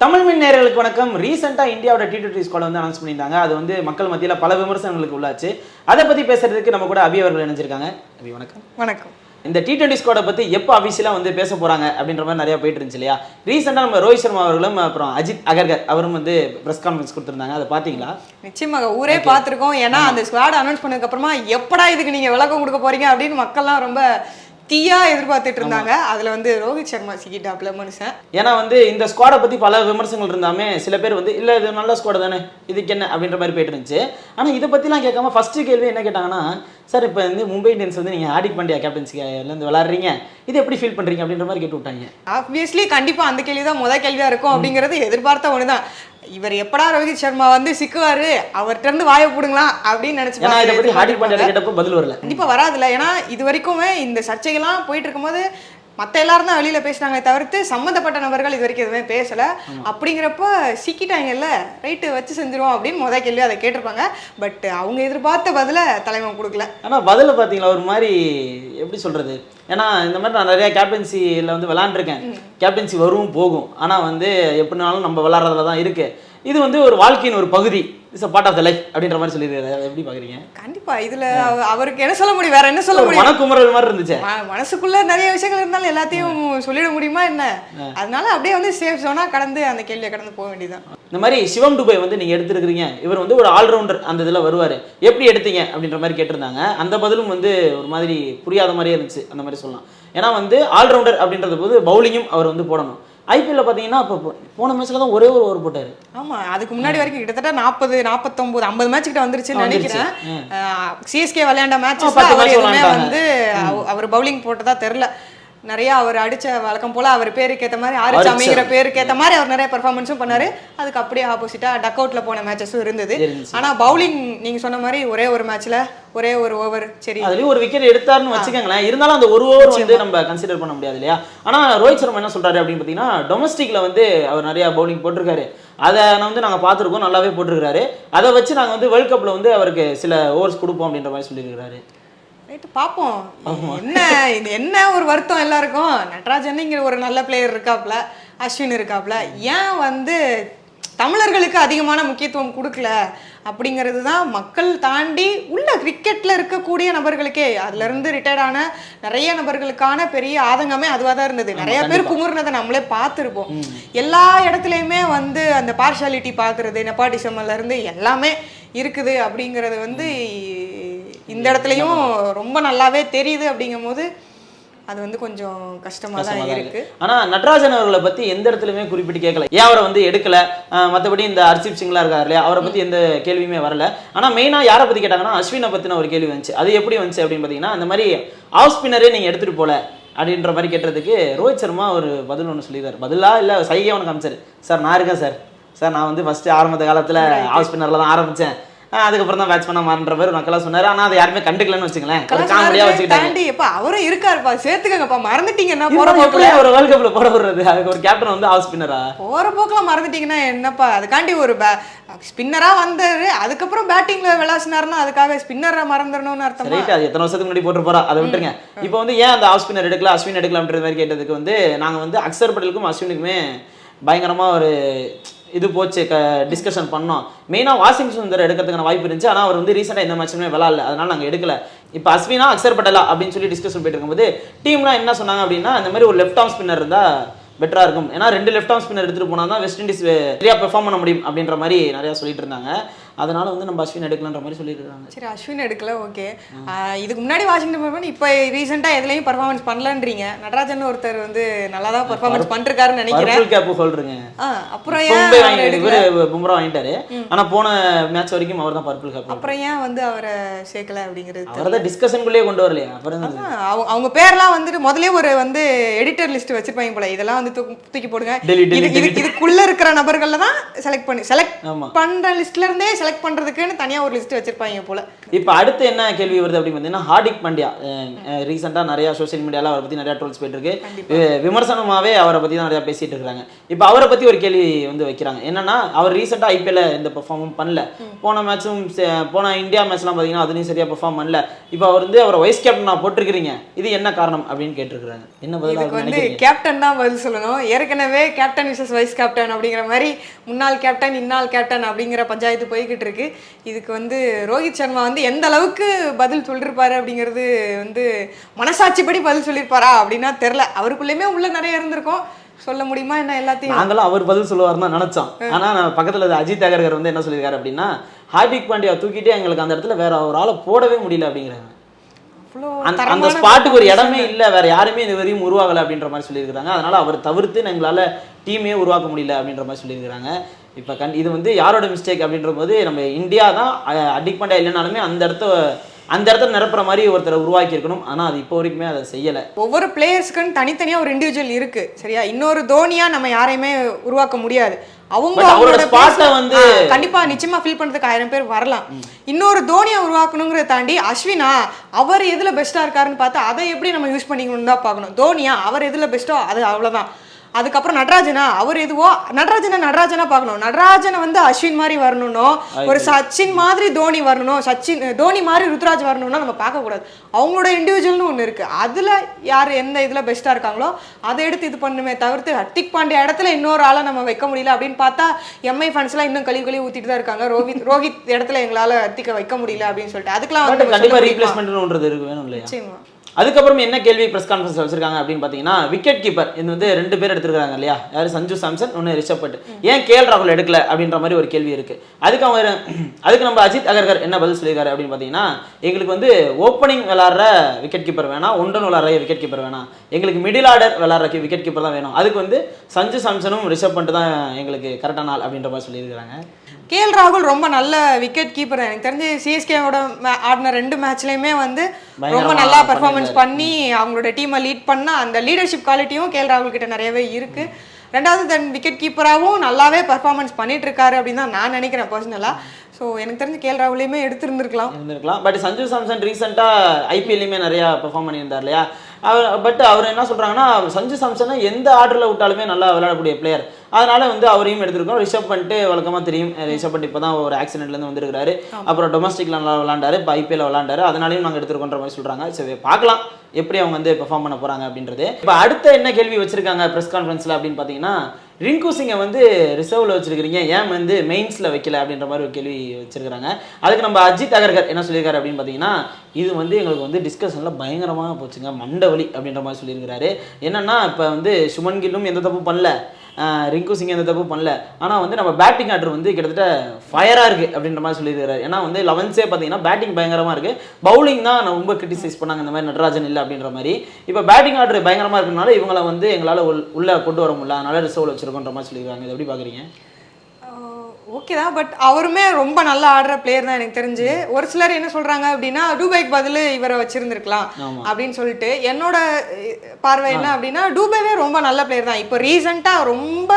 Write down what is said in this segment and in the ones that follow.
தமிழ் மின் நேயர்களுக்கு வணக்கம். ரீசெண்டாக இந்தியாவோட டி டுவெண்ட்டி ஸ்குவாட் வந்து அனௌன்ஸ் பண்ணியிருந்தாங்க. அது வந்து மக்கள் மத்தியில் பல விமர்சனங்களுக்கு உள்ளாச்சு. அதை பற்றி பேசுறதுக்கு நம்ம கூட அபி அவர்கள் இணைஞ்சிருக்காங்க. அபி வணக்கம். வணக்கம். இந்த டி டுவெண்ட்டி ஸ்குவாடை பற்றி எப்போ அபிஷியலாக வந்து பேச போகிறாங்க அப்படின்ற மாதிரி நிறையா போயிட்டு இருந்துச்சு இல்லையா? ரீசெண்டாக நம்ம ரோஹித் சர்மா அவர்களும் அப்புறம் அஜித் அகர்கர் அவரும் வந்து ப்ரெஸ் கான்ஃபரன்ஸ் கொடுத்துருந்தாங்க. அதை பார்த்தீங்களா நிச்சயமாக ஊரே பார்த்திருக்கோம் ஏன்னா அந்த ஸ்குவாட் அனௌன்ஸ் பண்ணதுக்கு அப்புறமா எப்படா இதுக்கு நீங்க விளக்கம் கொடுக்க போறீங்க அப்படின்னு மக்கள்லாம் ரொம்ப தீயா எதிர்பார்த்துட்டு இருந்தாங்க. அதுல வந்து ரோஹித் சர்மா சிக்கிட்டாப்ல மனுஷன். ஏன்னா வந்து இந்த ஸ்குவாடை பற்றி பல விமர்சனங்கள் இருந்தாமே சில பேர் வந்து இல்லை இது நல்ல ஸ்குவாடு தானே இதுக்கு என்ன? அப்படின்ற மாதிரி போயிட்டு இருந்துச்சு. ஆனால் இதை பற்றிலாம் கேட்காம ஃபர்ஸ்ட் கேள்வி என்ன கேட்டாங்கன்னா சார் இப்போ வந்து மும்பை இந்தியன்ஸ் வந்து நீங்கள் ஹார்டிக் பாண்டியா கேப்டன்சிலேருந்து விளாட்றீங்க இது எப்படி ஃபீல் பண்ணுறீங்க அப்படின்ற மாதிரி கேட்டு விட்டாங்க. ஆப்வியஸ்லி கண்டிப்பா அந்த கேள்வி தான் முத கேள்வியா இருக்கும் அப்படிங்கிறது எதிர்பார்த்த ஒண்ணுதான். இவர் எப்படா ரோஹித் சர்மா வந்து சிக்குவாரு அவர்கிட்ட இருந்து வாயை போடுங்களா அப்படின்னு நினைச்சு பதில் வரல. கண்டிப்பா வராதுல்ல. ஏன்னா இது வரைக்குமே இந்த சர்ச்சைகள்லாம் போயிட்டு இருக்கும்போது மத்த எல்லாரும் தான் வெளியில பேசினாங்க தவிர்த்து சம்மந்தப்பட்ட நபர்கள் இது வரைக்கும் எதுவுமே பேசல. அப்படிங்கிறப்ப சிக்கிட்டாங்கல்ல ரைட்டு வச்சு செஞ்சிருவோம் அப்படின்னு முத கேள்வி அதை கேட்டிருப்பாங்க. பட் அவங்க எதிர்பார்த்த பதில தலைவன் கொடுக்கல. ஆனால் பதில் பார்த்தீங்களா ஒரு மாதிரி எப்படி சொல்கிறது ஏன்னா இந்த மாதிரி நான் நிறைய கேப்டன்சியில் வந்து விளாண்டுருக்கேன் கேப்டன்சி வரும் போகும். ஆனால் வந்து எப்படினாலும் நம்ம விளாட்றதுல தான் இருக்குது இது வந்து ஒரு வாழ்க்கையின் ஒரு பகுதி. It's a part of the life அப்படின்ற மாதிரி சொல்லியிருக்காரு. எப்படி பார்க்குறீங்க கண்டிப்பா. இதுல அவ- அவருக்கு என்ன சொல்ல முடியும்? வேற என்ன சொல்ல முடியும்? மனக்குமுறல் மாதிரி இருந்துச்சு. மனசுக்குள்ள நிறைய விஷயங்கள் இருந்தாலும் எல்லாத்தையும் சொல்லிட முடியுமா என்ன? அதனால அப்படியே வந்து சேஃப் ஜோனா கடந்து அந்த கேள்வியை கடந்து போக வேண்டியதுதான். இந்த மாதிரி சிவம் டுபை வந்து நீங்க எடுத்துருக்கீங்க இவர் வந்து ஒரு ஆல்ரவுண்டர் அந்த இதுல வருவாரு. எப்படி எடுத்தீங்க? அப்படின்ற மாதிரி கேட்டிருந்தாங்க. அந்த பதிலும் வந்து ஒரு மாதிரி புரியாத மாதிரியே இருந்துச்சு. அந்த மாதிரி சொல்லலாம். ஏன்னா வந்து ஆல்ரவுண்டர் அப்படின்றது போது பவுலிங்கும் அவர் வந்து போடணும். ஐபிஎல்ல பாத்தீங்கன்னா இப்போ போ- போன மேட்ச்ல தான் ஒரே ஒரு ஓவர் போட்டாரு. ஆமா அதுக்கு முன்னாடி வரைக்கும் கிட்டத்தட்ட நாற்பது நாற்பத்தொன்பது ஐம்பது மேட்ச் கிட்ட வந்துருச்சுன்னு வந்துருச்சு. நினைக்கிறேன். சிஎஸ்கே விளையாண்ட எதுவுமே விளையாண்டாங்க. வந்து அவ- அவர் பவுலிங் போட்டதா தெரியல. நிறைய அவர் அடிச்ச வழக்கம் போல அவர் பேருக்கு ஏத்த மாதிரி ஆரிச்சாமிங்கிற பேருக்கு ஏத்த மாதிரி அவர் நிறைய பெர்ஃபார்மன்ஸும் பண்ணாரு. அதுக்கு அப்படியே ஆப்போசிட்டா டக் அவுட்ல போன மேட்சஸும் இருந்தது. ஆனா பவுலிங் நீங்க சொன்ன மாதிரி ஒரே ஒரு மேட்ச்ல ஒரே ஒரு ஓவர் சரி. அதுலயும் ஒரு விக்கெட் எடுத்தாருன்னு வச்சுக்கோங்களேன். இருந்தாலும் அந்த ஒரு ஓவர் வந்து நம்ம கன்சிடர் பண்ண முடியாது இல்லையா? ஆனா ரோஹித் சர்மா என்ன சொல்றாரு அப்படின்னு பாத்தீங்கன்னா டொமஸ்டிக்ல வந்து அவர் நிறைய பவுலிங் போட்டிருக்காரு. அதை வந்து நாங்க பார்த்துருக்கோம் நல்லாவே போட்டிருக்காரு அதை வச்சு நாங்க வந்து வேர்ல்ட் கப்ல வந்து அவருக்கு சில ஓவர்ஸ் கொடுப்போம் அப்படின்ற மாதிரி சொல்லியிருக்காரு ரைட்டு பார்ப்போம். என்ன இது என்ன ஒரு வருத்தம் எல்லாருக்கும்? நட்ராஜன்ங்கிற ஒரு நல்ல பிளேயர் இருக்காப்ல அஸ்வின் இருக்காப்ல ஏன் வந்து தமிழர்களுக்கு அதிகமான முக்கியத்துவம் கொடுக்கல? அப்படிங்கிறது தான் மக்கள் தாண்டி உள்ள கிரிக்கெட்ல இருக்கக்கூடிய நபர்களுக்கே. அதுல இருந்து ரிட்டையர்ட் ஆன நிறைய நபர்களுக்கான பெரிய ஆதங்கமே அதுவாக தான் இருந்தது. நிறைய பேர் குமுறினதை நம்மளே பார்த்துருப்போம். எல்லா இடத்துலையுமே வந்து அந்த பார்ஷாலிட்டி பார்க்கறது நெப்பாட்டிசம்ல இருந்து எல்லாமே இருக்குது அப்படிங்கிறது வந்து இந்த இடத்துலையும் ரொம்ப நல்லாவே தெரியுது அப்படிங்கும்போது அது வந்து கொஞ்சம் கஷ்டமா தான் இருக்கு. ஆனா நட்ராஜன் அவர்களை பத்தி எந்த இடத்துலயுமே குறிப்பிட்டு கேட்கல ஏன் அவரை வந்து எடுக்கல? மத்தபடி இந்த ஹர்ஷிப் சிங்லாம் இருக்காரு இல்லையா? அவரை பத்தி எந்த கேள்வியுமே வரல. ஆனா மெயினா யாரை பத்தி கேட்டாங்கன்னா அஸ்வினை பத்தின ஒரு கேள்வி வந்துச்சு. அது எப்படி வந்துச்சு அப்படின்னு பாத்தீங்கன்னா இந்த மாதிரி ஆஃப் ஸ்பின்னரே நீங்க எடுத்துட்டு போல அப்படின்ற மாதிரி கேட்டதுக்கு ரோஹித் சர்மா ஒரு பதில் ஒன்று சொல்லியிருக்காரு. பதிலா இல்ல சைகை அவனுக்கு காமிச்சாரு சார் நான் இருக்கேன் சார். சார் நான் வந்து ஃபர்ஸ்ட் ஆரம்ப காலத்துல ஆஃப் ஸ்பின்னர்ல தான் ஆரம்பிச்சேன். ஆஹ் அதுக்கப்புறம் தான் பேட்ஸ்மேனா மாறுன்ற மாதிரி மக்களா சொன்னாரு. ஆனா அதை யாருமே கண்டுக்கலன்னு வச்சுங்களேன் ஒரு காமெடியா வச்சுக்கிட்டாங்க. எப்ப அவரும் இருக்காருப்பா. சேர்த்துக்கங்கப்பா. மறந்துட்டீங்கன்னா இருந்தாலும் போக்குல? ஒரு வேர்ல்ட் கப்ல போட விடுறது. அதுக்கு ஒரு கேப்டன் வந்து ஆஃப் ஸ்பின்னரா போற போக்குல மறந்துட்டீங்கன்னா என்னப்பா? அதுக்காண்டி ஒரு ஸ்பின்னரா வந்தாரு அதுக்கப்புறம் பேட்டிங்ல விளாசினாருன்னா அதுக்காக ஸ்பின்னரை மறந்துடணும்னு அர்த்தமா? ரைட் அது எத்தனை வருஷத்துக்கு முன்னாடி போட்டு போறா? அதை விட்டுருங்க. இப்போ வந்து ஏன் அந்த ஆஃப் ஸ்பின்னர் எடுக்கல அஸ்வின் எடுக்கலாம்ன்ற மாதிரி கேட்டதுக்கு வந்து நாங்க வந்து அக்சர் பட்டேலுக்கும் அஸ்வினுக்குமே பயங்கரமா ஒரு இது போச்சு க டிஸ்கஷன் பண்ணோம். மெயினாக வாஷிங் சுந்தர் எடுக்கிறதுக்கான வாய்ப்பு இருந்துச்சு. ஆனால் அவர் வந்து ரீசெண்டாக எந்த மேட்சுமே விளாட்ல அதனால் நாங்கள் எடுக்கல. இப்போ அஸ்வினா அக்சர் பட்டலா அப்படின்னு சொல்லி டிஸ்கஷன் போயிட்டு இருக்கும்போது டீம்லாம் என்ன சொன்னாங்க அப்படின்னா இந்த மாதிரி ஒரு லெஃப்ட் ஆர்ம் ஸ்பின்னர் இருந்தால் பெட்டராக இருக்கும். ஏன்னா ரெண்டு லெஃப்ட் ஆர்ம் ஸ்பின்னர் எடுத்துகிட்டு போனால் தான் வெஸ்ட் இண்டீஸ் சரியாக பெர்ஃபார்ம் பண்ண முடியும் அப்படின்ற மாதிரி நிறையா சொல்லிட்டு இருந்தாங்க. அதனால வந்து நம்ம அஸ்வின் எடுக்கலான்ற மாதிரி சொல்லிட்டு இருக்காங்க சரி அஸ்வின் எடுக்கல ஓகே. இதுக்கு முன்னாடி வாஷிங்டன் பர்மன் இப்போ ரீசெண்டாக எதுலையும் பர்ஃபார்மன்ஸ் பண்ணலன்றீங்க. நடராஜன் ஒருத்தர் வந்து நல்லா தான் பர்ஃபார்மன்ஸ் பண்ணிருக்காருன்னு நினைக்கிறேன். கேப் அப்புறம்? இவரு பும்ரா வாங்கிட்டாரு. ஆனா போன மேட்ச் வரைக்கும் அவர் தான் பர்பிள் கேப் அப்புறம் ஏன் வந்து அவரை சேர்க்கல அப்படிங்கிறது அவர் தான் டிஸ்கஷனுக்குள்ளேயே கொண்டு வரலையா? அப்புறம் அவங்க- பேர்லாம் வந்துட்டு முதல்லயே ஒரு வந்து எடிட்டர் லிஸ்ட் வச்சிருப்பாங்க போல. இதெல்லாம் வந்து தூக்கு- போடுங்க. இதுக்குள்ள இருக்கிற நபர்கள்ல தான் செலக்ட் பண்ணி. செலக்ட் பண்ற லிஸ்ட்ல இருந்தே செலக்ட் பண்றதுக்குன்னு தனியா ஒரு லிஸ்ட் வச்சிருப்பாங்க போல. இப்போ அடுத்து என்ன கேள்வி வருது அப்படின்னு பார்த்தீங்கன்னா ஹார்திக் பாண்டியா ரீசெண்டாக நிறைய சோஷியல் மீடியாவில் அவரை பற்றி நிறைய ட்ரோல்ஸ் போயிட்டு இருக்கு. வி- விமர்சனமாவே அவரை பற்றி தான் நிறைய பேசிட்டு இருக்காங்க. இப்போ அவரை பற்றி ஒரு கேள்வி வந்து வைக்கிறாங்க. என்னன்னா அவர் ரீசெண்டாக ஐபிஎல்ல எந்த பெர்ஃபார்மும் பண்ணல. போன மேட்சும் போன இந்தியா மேட்ச்லாம் பார்த்தீங்கன்னா அதுலேயும் சரியா பெர்ஃபார்ம் பண்ணல. இப்போ அவர் வந்து அவர் வைஸ் கேப்டனா போட்டிருக்கிறீங்க. இது என்ன காரணம் அப்படின்னு கேட்டிருக்காங்க என்ன பதில் வந்து கேப்டன் தான் பதில் சொல்லணும். ஏற்கனவே கேப்டன் விசஸ் வைஸ் கேப்டன் அப்படிங்கிற மாதிரி முன்னாள் கேப்டன் இன்னாள் கேப்டன் அப்படிங்கிற பஞ்சாயத்து போய்கிட்டு இருக்கு இதுக்கு வந்து ரோஹித் சர்மா வந்து எந்த அளவுக்கு பதில் சொல்லிருப்பாரு அப்படிங்கிறது வந்து மனசாட்சிப்படி பதில் சொல்லியிருப்பாரா அப்படின்னா தெரில அவருக்குள்ளேயுமே உள்ள நிறைய இருந்திருக்கும். சொல்ல முடியுமா என்ன எல்லாத்தையும்? நாங்களும் அவர் பதில் சொல்லுவாருன்னு தான் நினைச்சோம். ஆனா பக்கத்துல அஜித் அகர்கர் வந்து என்ன சொல்லியிருக்காரு அப்படின்னா ஹார்திக் பாண்டியா தூக்கிட்டே எங்களுக்கு அந்த இடத்துல வேற ஒரு ஆளை போடவே முடியல அப்படிங்கிறாங்க அந்த ஸ்பாட்டுக்கு ஒரு இடமே இல்ல. வேற யாருமே இது வரையும் உருவாகல அப்படின்ற மாதிரி சொல்லியிருக்காங்க அதனால அவர் தவிர்த்து எங்களால டீமே உருவாக்க முடியல அப்படின்ற மாதிரி சொல்லியிருக்காங்க இப்ப கண் இது வந்து யாரோட மிஸ்டேக் அப்படின்ற போது நம்ம இந்தியா தான் பாண்டியா இல்லைனாலுமே அந்த இடத்த அந்த இடத்த நிரப்புற மாதிரி ஒருத்தரை உருவாக்கி இருக்கணும் ஆனா அது இப்போ வரைக்குமே அதை செய்யல. ஒவ்வொரு பிளேயர்ஸ்க்குன்னு தனித்தனியா ஒரு இண்டிவிஜுவல் இருக்கு. சரியா? இன்னொரு தோனியா நம்ம யாரையுமே உருவாக்க முடியாது. அவங்க அவரோட place- வந்து- கண்டிப்பா நிச்சயமா ஃபீல் பண்றதுக்கு ஆயிரம் பேர் வரலாம். இன்னொரு தோனியா உருவாக்கணுங்கிறத தாண்டி அஸ்வினா அவர் எதுல பெஸ்டா இருக்காருன்னு பார்த்து அதை எப்படி நம்ம யூஸ் பண்ணிக்கணும்னு தான் பார்க்கணும். தோனியா அவர் எதுல பெஸ்ட்டோ அது அவ்வளவுதான். அதுக்கப்புறம் நடராஜனா அவர் எதுவோ நடராஜனை நடராஜனா பார்க்கணும். நடராஜனை வந்து அஸ்வின் மாதிரி வரணும்னோ ஒரு சச்சின் மாதிரி தோனி வரணும் சச்சின் தோனி மாதிரி ருத்ராஜ் வரணும்னா நம்ம பார்க்கக்கூடாது அவங்களோட இண்டிவிஜுவல்னு ஒன்று இருக்கு. அதுல யார் எந்த இதுல பெஸ்டா இருக்காங்களோ அதை எடுத்து இது பண்ணுமே தவிர்த்து ஹர்திக் பாண்டியா இடத்துல இன்னொரு ஆளை நம்ம வைக்க முடியல அப்படின்னு பார்த்தா எம்ஐ ஃபன்ஸ்லாம் இன்னும் கழிவு கழிவு ஊத்திட்டு தான் இருக்காங்க. ரோஹித் ரோஹித் இடத்துல எங்களால ஹர்திக்கை வைக்க முடியல அப்படின்னு சொல்லிட்டு. அதுக்கெல்லாம் வந்து நம்ம கண்டிப்பா சொல்ல முடியுமா? ரீப்ளேஸ்மெண்ட்ன்றது இருக்கு வேணும் இல்லையா? நிச்சயமா. அதுக்கப்புறம் என்ன கேள்வி பிரஸ் கான்ஃபரன்ஸ் வச்சிருக்காங்க அப்படின்னு பார்த்தீங்கன்னா விக்கெட் கீப்பர் இது வந்து ரெண்டு பேர் எடுத்திருக்காங்க இல்லையா? யாரு? சஞ்சு சாம்சன் ஒன்று ரிஷப் பட். ஏன் கேஎல் ராகுல் எடுக்கல அப்படின்ற மாதிரி ஒரு கேள்வி இருக்கு. அதுக்கு அவங்க அதுக்கு நம்ம அஜித் அகர்கர் என்ன பதில் சொல்லியிருக்காரு அப்படின்னு பார்த்தீங்கன்னா எங்களுக்கு வந்து ஓப்பனிங் விளாட்ற விக்கெட் கீப்பர் வேணாம் ஒன்றன் விளாட்ற விக்கெட் கீப்பர் வேணாம். எங்களுக்கு மிடில் ஆர்டர் விளாட்ற விக்கெட் கீப்பர் தான் வேணும். அதுக்கு வந்து சஞ்சு சாம்சனும் ரிஷப் பண்ட் தான் எங்களுக்கு கரெக்டான ஆள் அப்படின்ற மாதிரி சொல்லியிருக்காங்க கேஎல் ராகுல் ரொம்ப நல்ல விக்கெட் கீப்பர் எனக்கு தெரிஞ்சு சிஎஸ்கேவோட ஆடின ரெண்டு மேட்ச்லயுமே வந்து ரொம்ப நல்லா பெர்ஃபார்மன்ஸ் பண்ணி அவங்களோட டீமை லீட் பண்ணால் அந்த லீடர்ஷிப் குவாலிட்டியும் கேஎல் ராகுல் கிட்ட நிறையவே இருக்கு. ரெண்டாவது தென் விக்கெட் கீப்பராகவும் நல்லாவே பெர்ஃபார்மன்ஸ் பண்ணிட்டு இருக்காரு அப்படின்னு தான் நான் நினைக்கிறேன் பர்சனலாக ஸோ எனக்கு தெரிஞ்சு கேஎல் ராகுலையுமே எடுத்திருந்திருக்கலாம். இருந்திருக்கலாம். பட் சஞ்சு சாம்சன் ரீசெண்டாக ஐபிஎல்லையுமே நிறையா பெர்ஃபார்ம் பண்ணியிருந்தார் இல்லையா? அவர் பட் அவர் என்ன சொல்றாங்கன்னா சஞ்சு சாம்சனை எந்த ஆர்டரில் விட்டாலுமே நல்லா விளையாடக்கூடிய பிளேயர் அதனால வந்து அவரையும் எடுத்திருக்கோம். ரிஷப் பண்ணிட்டு வழக்கமாக தெரியும். ரிஷப் பண்ணிட்டு இப்போ தான் ஒரு ஆக்சிடென்ட்லேருந்து வந்திருக்காரு அப்புறம் டொமஸ்டிக்ல நல்லா விளாண்டாரு இப்போ ஐபிஎல் விளாண்டாரு அதனாலையும் நாங்கள் எடுத்திருக்கோன்ற மாதிரி சொல்றாங்க. சரி பார்க்கலாம். எப்படி அவங்க வந்து பெர்ஃபார்ம் பண்ண போறாங்க அப்படின்றது. இப்போ அடுத்த என்ன கேள்வி வச்சிருக்காங்க ப்ரெஸ் கான்ஃபரன்ஸில் அப்படின்னு பார்த்தீங்கன்னா ரிங்கு சிங்கை வந்து ரிசர்வ்ல வச்சிருக்கிறீங்க ஏன் வந்து மெயின்ஸ்ல வைக்கல அப்படின்ற மாதிரி ஒரு கேள்வி வச்சிருக்காங்க அதுக்கு நம்ம அஜித் அகர்கர் என்ன சொல்லியிருக்காரு அப்படின்னு பார்த்தீங்கன்னா இது வந்து எங்களுக்கு வந்து டிஸ்கஷன்ல பயங்கரமாக போச்சுங்க மண்டவலி அப்படின்ற மாதிரி சொல்லியிருக்கிறாரு. என்னன்னா இப்போ வந்து சுமன் கில்லும் எந்த தப்பும் பண்ணல. ரிங்கு சிங் எந்த தப்பு பண்ணல. ஆனால் வந்து நம்ம பேட்டிங் ஆர்டர் வந்து கிட்டத்தட்ட ஃபயராக இருக்குது அப்படின்ற மாதிரி சொல்லியிருக்காரு. ஏன்னா வந்து லெவன்ஸே பார்த்தீங்கன்னா பேட்டிங் பயங்கரமாக இருக்குது பவுலிங் தான் ரொம்ப கிரிட்டிசைஸ் பண்ணாங்க இந்த மாதிரி நடராஜன் இல்லை அப்படின்ற மாதிரி. இப்போ பேட்டிங் ஆர்டர் பயங்கரமாக இருக்கனால இவங்களை வந்து எங்களால் உள்ளே கொண்டு வர முடியல. அதனால ரிசர்வில் வச்சிருக்கோன்ற மாதிரி சொல்லியிருக்காங்க. இதை எப்படி பார்க்குறீங்க ஓகே தான் பட் அவருமே ரொம்ப நல்லா ஆடுற பிளேயர் தான் எனக்கு தெரிஞ்சு. ஒரு சிலர் என்ன சொல்றாங்க அப்படின்னா டூபைக்கு பதில் இவரை வச்சிருந்திருக்கலாம். அப்படின்னு சொல்லிட்டு என்னோட பார்வை என்ன அப்படின்னா டூபைவே ரொம்ப நல்ல பிளேயர் தான். இப்போ ரீசெண்டாக ரொம்ப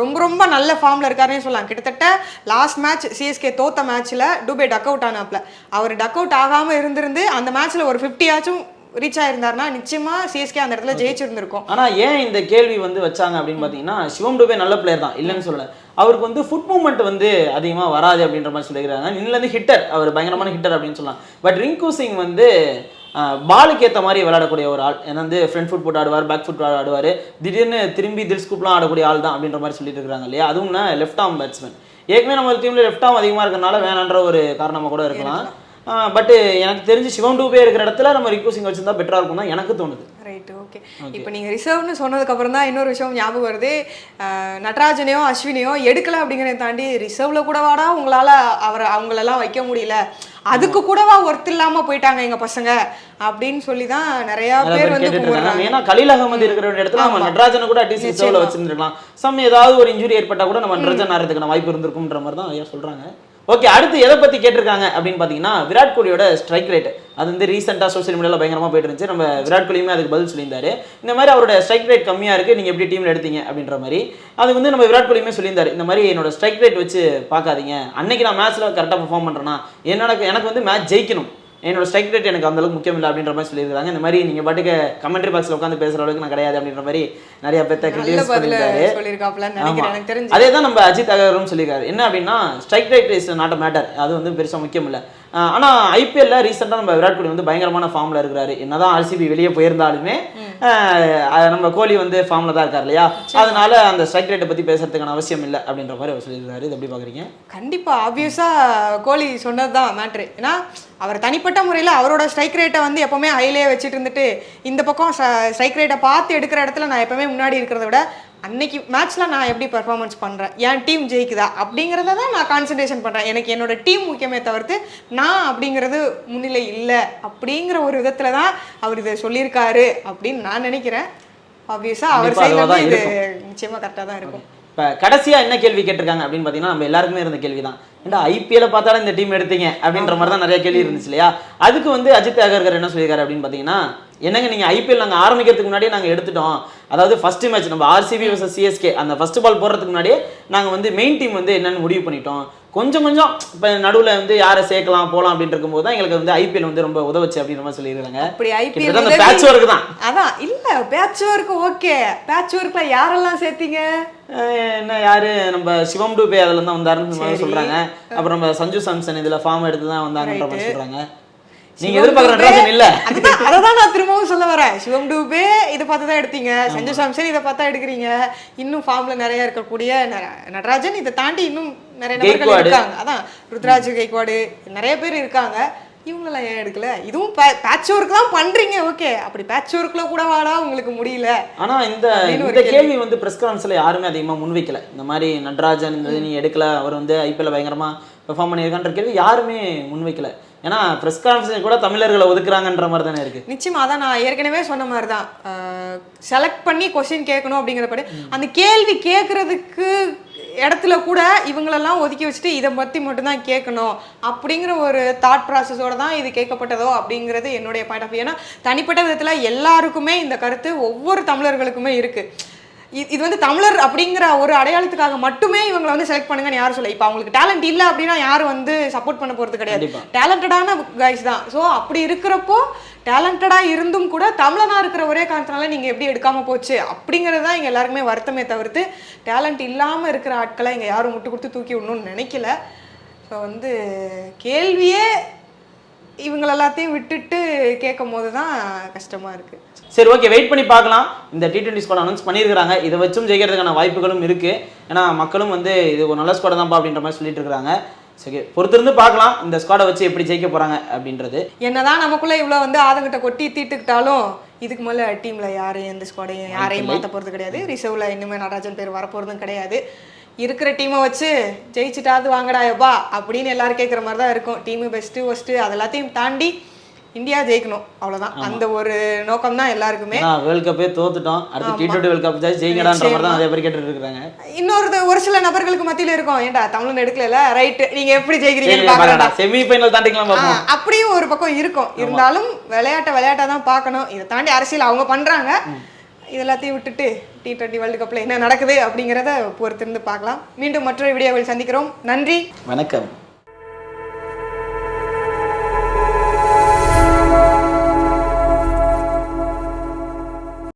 ரொம்ப ரொம்ப நல்ல ஃபார்ம்ல இருக்காருன்னே சொல்லலாம். கிட்டத்தட்ட லாஸ்ட் மேட்ச் சிஎஸ்கே தோத்த மேட்ச்ல டூபே டக் அவுட் ஆனாப்ல அவர் டக் அவுட் ஆகாம இருந்திருந்து அந்த மேட்ச்ல ஒரு 50 ஆச்சும் ரீச் ஆயிருந்தாருன்னா நிச்சயமா சிஎஸ்கே அந்த இடத்துல ஜெயிச்சிருந்திருக்கும். ஆனா ஏன் இந்த கேள்வி வந்து வச்சாங்க அப்படின்னு பார்த்தீங்கன்னா சிவம் டுபே நல்ல பிளேயர் தான் இல்லைன்னு சொல்லல. அவருக்கு வந்து ஃபுட் மூவ்மெண்ட் வந்து அதிகமா வராது அப்படின்ற மாதிரி சொல்லிக்கிறாங்க இன்னிலேருந்து ஹிட்டர் அவர் பயங்கரமான ஹிட்டர் அப்படின்னு சொல்லலாம். பட் ரிங்கு சிங் வந்து பாலுக்கு ஏற்ற மாதிரி விளையாடக்கூடிய ஒரு ஆள். ஏன்னா வந்து ஃப்ரண்ட் ஃபுட் போட்டு ஆடுவார் பேக் ஃபுட் ஆடுவார். திடீர்னு திரும்பி தில் ஸ்கூப்லாம் ஆடக்கூடிய ஆள் தான் அப்படின்ற மாதிரி சொல்லிட்டு இருக்காங்க இல்லையா? அதுவும் லெஃப்ட் ஆர்ம் பேட்ஸ்மேன் ஏற்கனவே நம்ம டீம்ல லெஃப்ட் ஆர்ம் அதிகமாக இருக்கறனால வேணான்ற ஒரு காரணமாக கூட இருக்கலாம். பட் எனக்கு தெரிஞ்சு சிவம் டூபே இருக்கிற இடத்துல நம்ம சிங் வச்சிருந்தா பெட்டரா இருக்கும் தான் எனக்கு தோணுது. ரைட் ஓகே இப்போ நீங்கள் ரிசர்வ்னு சொன்னதுக்கு அப்புறம் தான் இன்னொரு விஷயம் ஞாபகம் வருது. நட்ராஜனையோ அஸ்வினையோ எடுக்கல அப்படிங்கிறத தாண்டி ரிசர்வ்ல கூட வாடா உங்களால அவரை அவங்களெல்லாம் வைக்க முடியல. அதுக்கு கூடவா ஒர்த் இல்லாம போயிட்டாங்க எங்க பசங்க அப்படின்னு சொல்லி தான் நிறைய பேர் வந்து. ஏன்னா கலீல் அகமது இருக்கிற இடத்துல நம்ம நடராஜனை கூட அட்லீஸ்ட் ரிசர்வ்ல வச்சிருந்துருக்கலாம். சம் ஏதாவது ஒரு இன்ஜுரி ஏற்பட்டா கூட நம்ம நடராஜன் ஆறதுக்கான வாய்ப்பு இருந்திருக்கும்ன்ற மாதிரி தான் ஐயா சொல்றாங்க. ஓகே அடுத்து எதை பத்தி கேட்டிருக்காங்க அப்படின்னு பாத்தீங்கன்னா விராட் கோலியோட ஸ்ட்ரைக் ரேட் அது வந்து ரீசெண்டாக சோஷியல் மீடியாவில் பயங்கரமாக போயிட்டு இருந்துச்சு நம்ம விராட் கோலியுமே அதுக்கு பதில் சொல்லியிருந்தாரு. இந்த மாதிரி அவரோட ஸ்ட்ரைக் ரேட் கம்மியாக இருக்குது நீங்கள் எப்படி டீமில் எடுத்தீங்க அப்படின்ற மாதிரி. அது வந்து நம்ம விராட் கோலியுமே சொல்லியிருந்தாரு. இந்த மாதிரி என்னோட ஸ்ட்ரைக் ரேட் வச்சு பார்க்காதீங்க. அன்னைக்கு நான் மேட்ச்சில் கரெக்டாக பர்ஃபார்ம் பண்ணுறேன்னா என்னோட எனக்கு வந்து மேட்ச் ஜெயிக்கணும். என்னோட ஸ்ட்ரைக் ரேட் எனக்கு அந்த அளவுக்கு முக்கியம் இல்லை அப்படின்ற மாதிரி சொல்லியிருக்காங்க இந்த மாதிரி நீங்க பாட்டுக்கு கமெண்ட்ரி பாக்ஸ்ல உட்காந்து பேசுற அளவுக்கு நான் கிடையாது அப்படின்ற மாதிரி நிறைய பேர்த்த கிரிட்டிசைஸ் தெரிஞ்சு. அதே தான் நம்ம அஜித் அகரும் சொல்லியிருக்காரு. என்ன அப்படின்னா strike rate is not matter அது வந்து பெருசா முக்கியம் இல்லை. ஆஹ் ஆனா ஐபிஎல்ல ரீசெண்டா நம்ம விராட் கோலி வந்து பயங்கரமான ஃபார்ம்ல இருக்கிறாரு. என்னதான் ஆர்சிபி வெளியே போயிருந்தாலுமே நம்ம கோலி வந்து ஃபார்ம்ல தான் இருக்கார் இல்லையா? அதனால அந்த ஸ்ட்ரைக் ரேட்டை பத்தி பேசுறதுக்கான அவசியம் இல்லை அப்படின்ற மாதிரி அவர் சொல்லியிருக்காரு இது எப்படி பாக்குறீங்க? கண்டிப்பா ஆப்வியஸா கோலி சொன்னதுதான் மேட்ரு ஏன்னா அவர் தனிப்பட்ட முறையில் அவரோட ஸ்ட்ரைக் ரேட்டை வந்து எப்பவுமே ஹைலே வச்சுட்டு இருந்துட்டு இந்த பக்கம் ஸ்ட்ரைக் ரேட்டை பார்த்து எடுக்கிற இடத்துல நான் எப்பவுமே முன்னாடி இருக்கிறத விட அன்னைக்கு மேட்ச்ல நான் எப்படி பெர்ஃபார்மன்ஸ் பண்றேன்? என் டீம் ஜெயிக்குதா? அப்படிங்கிறத தான் நான் கான்சன்ட்ரேஷன் பண்றேன். எனக்கு என்னோட டீம் முக்கியமே தவிர்த்து நான் அப்படிங்கிறது முன்னிலை இல்லை. அப்படிங்கிற ஒரு விதத்துல தான் அவர் இதை சொல்லியிருக்காரு அப்படின்னு நான் நினைக்கிறேன். ஆப்வியஸா அவர் சைட்ல இது நிச்சயமா கரெக்டாக தான் இருக்கும். இப்போ கடைசியா என்ன கேள்வி கேட்டிருக்காங்க அப்படின்னு பார்த்தீங்கன்னா நம்ம எல்லாருக்குமே இருந்த கேள்வி தான் ஏன்டா ஐபிஎல்ல பார்த்தாலும் இந்த டீம் எடுத்தீங்க அப்படின்ற மாதிரி தான் நிறைய கேள்வி இருந்துச்சு இல்லையா? அதுக்கு வந்து அஜித் அகர்கர் என்ன சொல்லியிருக்காரு அப்படின்னு பார்த்தீங்கன்னா என்னங்க நீங்க ஐபிஎல் நாங்க ஆரம்பிக்கிறதுக்கு முன்னாடியே நாங்க எடுத்துட்டோம். அதாவது ஃபர்ஸ்ட் மேட்ச் நம்ம ஆர்சிபி vs சிஎஸ்கே அந்த ஃபர்ஸ்ட் பால் போடுறதுக்கு முன்னாடியே நாங்க வந்து மெயின் டீம் வந்து என்னன்னு முடிவு பண்ணிட்டோம். கொஞ்சம் கொஞ்சம் இப்போ நடுவுல வந்து யாரை சேர்க்கலாம் போலாம் அப்படின்னு இருக்கும்போது தான் எங்களுக்கு வந்து ஐபிஎல் வந்து ரொம்ப உதவுச்சு அப்படின்ற மாதிரி சொல்லியிருக்காங்க. அப்படி கிட்டத்தட்ட அந்த ஐபிஎல் பேட்ச் ஒர்க் தான். அதான் இல்ல பேட்ச் ஒர்க் ஓகே பேட்ச் ஒர்க்ல யாரெல்லாம் சேர்த்தீங்க? என்ன யாரு? நம்ம சிவம் டூபே அதுல தான் வந்தாருன்னு. சொல்றாங்க. அப்புறம் நம்ம சஞ்சு சாம்சன் இதுல ஃபார்ம் எடுத்து தான் வந்தாங்கன்ற மாதிரி Right. நீங்க எதிர்பார்க்குற நடராஜன் இல்ல. அததான் நான் திரும்பவும் சொல்ல வரேன். சிவம் டூபே இதை பார்த்து தான் எடுத்தீங்க சஞ்சு சாம்சன் இதை பார்த்தா எடுக்கிறீங்க. இன்னும் ஃபார்ம்ல நிறைய இருக்கக்கூடிய நடராஜன் இதை தாண்டி இன்னும் நிறைய நபர்கள். இருக்காங்க. அதான் ருத்ராஜ் கைக்வாடு நிறைய பேர் இருக்காங்க. இவங்களெல்லாம் ஏன் எடுக்கல? இதுவும் பேட்ச் ஒர்க் தான் பண்றீங்க. ஓகே அப்படி பேட்ச் ஒர்க்ல கூட வாடா உங்களுக்கு முடியல. ஆனா இந்த இந்த கேள்வி. வந்து பிரஸ் கான்ஃபரன்ஸ்ல யாருமே அதிகமா முன்வைக்கல. இந்த மாதிரி நடராஜன் நீ எடுக்கல அவர் வந்து ஐபிஎல்ல பயங்கரமா பெர்ஃபார்ம் பண்ணியிருக்கான்ற கேள்வி யாருமே முன்வைக்கல. ஏன்னா ப்ரெஸ் கான்ஃபரன்ஸ் கூட தமிழர்களை ஒதுக்குறாங்கன்ற மாதிரி தானே இருக்கு. நிச்சயமா அதான் நான் ஏற்கனவே சொன்ன மாதிரி தான் செலக்ட் பண்ணி கொஸ்டின் கேட்கணும் அப்படிங்கிறப்படி அந்த கேள்வி கேட்கறதுக்கு இடத்துல கூட இவங்களெல்லாம் ஒதுக்கி வச்சுட்டு இதை பற்றி மட்டும்தான் கேட்கணும் அப்படிங்கிற ஒரு தாட் ப்ராசஸோட தான் இது கேட்கப்பட்டதோ அப்படிங்கிறது என்னுடைய பாயிண்ட் ஆஃப் ஏன்னா தனிப்பட்ட விதத்தில் எல்லாருக்குமே இந்த கருத்து ஒவ்வொரு தமிழர்களுக்குமே இருக்குது இது வந்து தமிழர் அப்படிங்கிற ஒரு அடையாளத்துக்காக மட்டுமே இவங்களை வந்து செலக்ட் பண்ணுங்கன்னு யாரும் சொல்ல இப்போ அவங்களுக்கு டேலண்ட் இல்லை அப்படின்னா யாரும் வந்து சப்போர்ட் பண்ண போகிறது கிடையாது. டேலண்டடான கைஸ் தான். ஸோ அப்படி இருக்கிறப்போ டேலண்டடாக இருந்தும் கூட தமிழனாக இருக்கிற ஒரே காரணத்தினால நீங்கள் எப்படி எடுக்காமல் போச்சு? அப்படிங்கிறது தான் இங்கே எல்லாருக்குமே வருத்தமே தவிர்த்து டேலண்ட் இல்லாமல் இருக்கிற ஆட்களை இங்கே யாரும் முட்டு கொடுத்து தூக்கி விடணும்னு நினைக்கல. ஸோ வந்து கேள்வியே இவங்கள எல்லாத்தையும் விட்டுட்டு கேட்கும் போது தான் கஷ்டமாக இருக்குது சரி ஓகே வெயிட் பண்ணி பார்க்கலாம். இந்த டி டுவெண்ட்டி ஸ்குவாட் அனௌன்ஸ் பண்ணியிருக்காங்க இதை வச்சும் ஜெயிக்கிறதுக்கான வாய்ப்புகளும் இருக்கு. ஏன்னா மக்களும் வந்து இது ஒரு நல்ல ஸ்குவாட் தான்ப்பா அப்படின்ற மாதிரி சொல்லிட்டு இருக்காங்க சரி பொறுத்திருந்து பார்க்கலாம். இந்த ஸ்குவாடை வச்சு எப்படி ஜெயிக்க போறாங்க அப்படின்றது. என்னதான் நமக்குள்ள இவ்வளோ வந்து ஆதங்கிட்ட கொட்டி தீட்டுக்கிட்டாலும் இதுக்கு மேலே டீமில் யாரையும் எந்த ஸ்குவாடையும் யாரையும் மாற்ற போகிறது கிடையாது. ரிசர்வில் இன்னுமே நடராஜன் பேர் வரப்போகிறதும் கிடையாது. இருக்கிற டீமை வச்சு ஜெயிச்சுட்டாது வாங்கடா எப்பா அப்படின்னு எல்லாரும் கேட்குற மாதிரி தான் இருக்கும். டீமு பெஸ்ட்டு ஒஸ்ட்டு அது எல்லாத்தையும் தாண்டி இந்தியா ஜெயிக்கணும். அவ்வளோதான் அந்த ஒரு நோக்கம் தான் எல்லாருக்குமே வேர்ல்ட் கப்பே தோத்துட்டோம். அடுத்து டி டுவெண்ட்டி வேர்ல்ட் கப் ஜெயிங்கடான்ற மாதிரி தான் நிறைய பேர் கேட்டுட்டு இருக்காங்க இன்னொரு ஒரு சில நபர்களுக்கு மத்தியில இருக்கும். ஏன்டா தமிழன் எடுக்கல ரைட்டு நீங்க எப்படி ஜெயிக்கிறீங்கன்னு செமி ஃபைனல் தாண்டிக்கலாம் அப்படியும் ஒரு பக்கம் இருக்கும். இருந்தாலும் விளையாட்டை விளையாட்டா தான் பார்க்கணும். இதை தாண்டி அரசியல் அவங்க பண்றாங்க. இது எல்லாத்தையும் விட்டுட்டு டி டுவெண்ட்டி வேர்ல்டு கப்பில் என்ன நடக்குது அப்படிங்கிறத பொறுத்திருந்து பார்க்கலாம். மீண்டும் மற்றொரு வீடியோவில் சந்திக்கிறோம். நன்றி. வணக்கம்.